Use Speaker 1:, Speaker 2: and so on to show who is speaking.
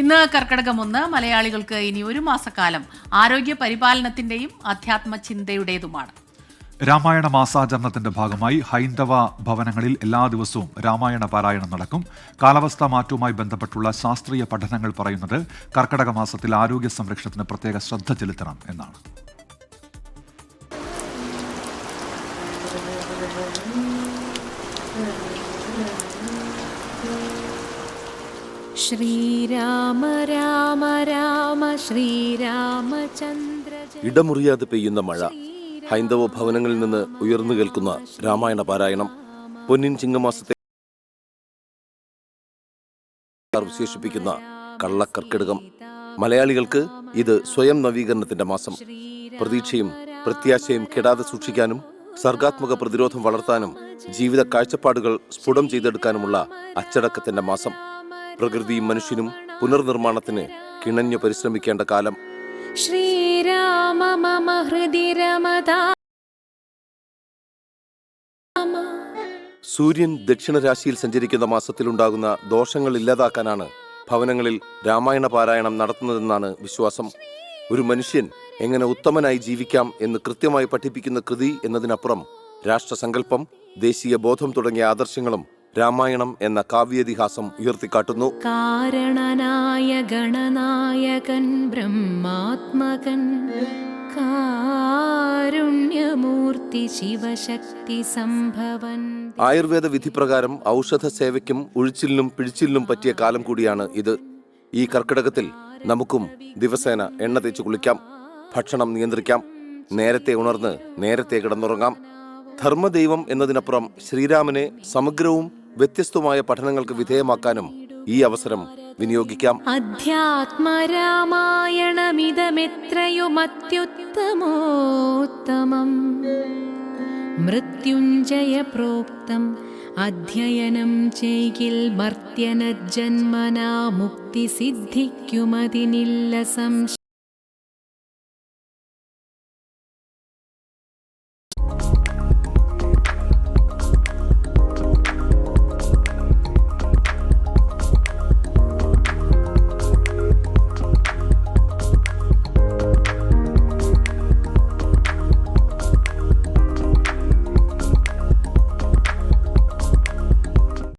Speaker 1: ഇന്ന് കർക്കിടകം ഒന്ന് മലയാളികൾക്ക് ഇനി ഒരു മാസക്കാലം ആരോഗ്യ പരിപാലനത്തിന്റെയും അധ്യാത്മ ചിന്തയുടേതുമാണ്.
Speaker 2: രാമായണ മാസാചരണത്തിന്റെ ഭാഗമായി ഹൈന്ദവ ഭവനങ്ങളിൽ എല്ലാ ദിവസവും രാമായണ പാരായണം നടക്കും. കാലാവസ്ഥാ മാറ്റവുമായി ബന്ധപ്പെട്ടുള്ള ശാസ്ത്രീയ പഠനങ്ങൾ പറയുന്നത് കർക്കിടക മാസത്തിൽ ആരോഗ്യ സംരക്ഷണത്തിന് പ്രത്യേക ശ്രദ്ധ ചെലുത്തണം എന്നാണ്.
Speaker 3: ശ്രീരാമ രാമ രാമ ശ്രീരാമചന്ദ്ര
Speaker 4: ഇടമുറിയാതെ പെയ്യുന്ന മഴ ഹൈന്ദവ ഭവനങ്ങളിൽ നിന്ന് ഉയർന്നു കേൾക്കുന്ന രാമായണ പാരായണം പൊന്നിൻ ചിങ്ങമാസത്തെ വിശേഷിപ്പിക്കുന്ന കള്ളക്കർക്കിടകം. മലയാളികൾക്ക് ഇത് സ്വയം നവീകരണത്തിന്റെ മാസം. പ്രതീക്ഷയും പ്രത്യാശയും കെടാതെ സൂക്ഷിക്കാനും സർഗാത്മക പ്രതിരോധം വളർത്താനും ജീവിത കാഴ്ചപ്പാടുകൾ സ്ഫുടം ചെയ്തെടുക്കാനുമുള്ള അച്ചടക്കത്തിന്റെ മാസം. പ്രകൃതിയും മനുഷ്യനും പുനർനിർമ്മാണത്തിന് കിണഞ്ഞു പരിശ്രമിക്കേണ്ട കാലം.
Speaker 3: ശ്രീരാമ മമ ഹൃദി രമതാ.
Speaker 4: സൂര്യൻ ദക്ഷിണരാശിയിൽ സഞ്ചരിക്കുന്ന മാസത്തിലുണ്ടാകുന്ന ദോഷങ്ങൾ ഇല്ലാതാക്കാനാണ് ഭവനങ്ങളിൽ രാമായണ പാരായണം നടത്തുന്നതെന്നാണ് വിശ്വാസം. ഒരു മനുഷ്യൻ എങ്ങനെ ഉത്തമനായി ജീവിക്കാം എന്ന് കൃത്യമായി പഠിപ്പിക്കുന്ന കൃതി എന്നതിനപ്പുറം രാഷ്ട്രസങ്കല്പം ദേശീയ ബോധം തുടങ്ങിയ ആദർശങ്ങളും രാമായണം എന്ന കാവ്യതിഹാസം ഉയർത്തിക്കാട്ടുന്നു.
Speaker 3: കാരണനായ ഗണനായകൻ ബ്രഹ്മാത്മകൻ കാരുണ്യമൂർത്തി ശിവശക്തി സംഭവൻ.
Speaker 4: ആയുർവേദ വിധിപ്രകാരം ഔഷധ സേവയ്ക്കും ഉഴിച്ചിലിനും പിഴിച്ചിലിനും പറ്റിയ കാലം കൂടിയാണ് ഇത്. ഈ കർക്കിടകത്തിൽ നമുക്കും ദിവസേന എണ്ണ തേച്ച് കുളിക്കാം ഭക്ഷണം നിയന്ത്രിക്കാം നേരത്തെ ഉണർന്ന് നേരത്തെ കിടന്നുറങ്ങാം. ധർമ്മദൈവം എന്നതിനപ്പുറം ശ്രീരാമനെ സമഗ്രവും വ്യത്യസ്തവുമായ പഠനങ്ങൾക്ക് വിധേയമാക്കാനും ഈ അവസരം വിനിയോഗിക്കാം.
Speaker 3: അധ്യാത്മരാമായണമിതമെത്രയുമത്യുത്തമോത്തമം മൃത്യുഞ്ജയ പ്രോക്തം അധ്യയനം ചെയ്യിൽ മർത്യനജന്മനാ മുക്തി സിദ്ധിക്കുമതിനില്ല സംശയം.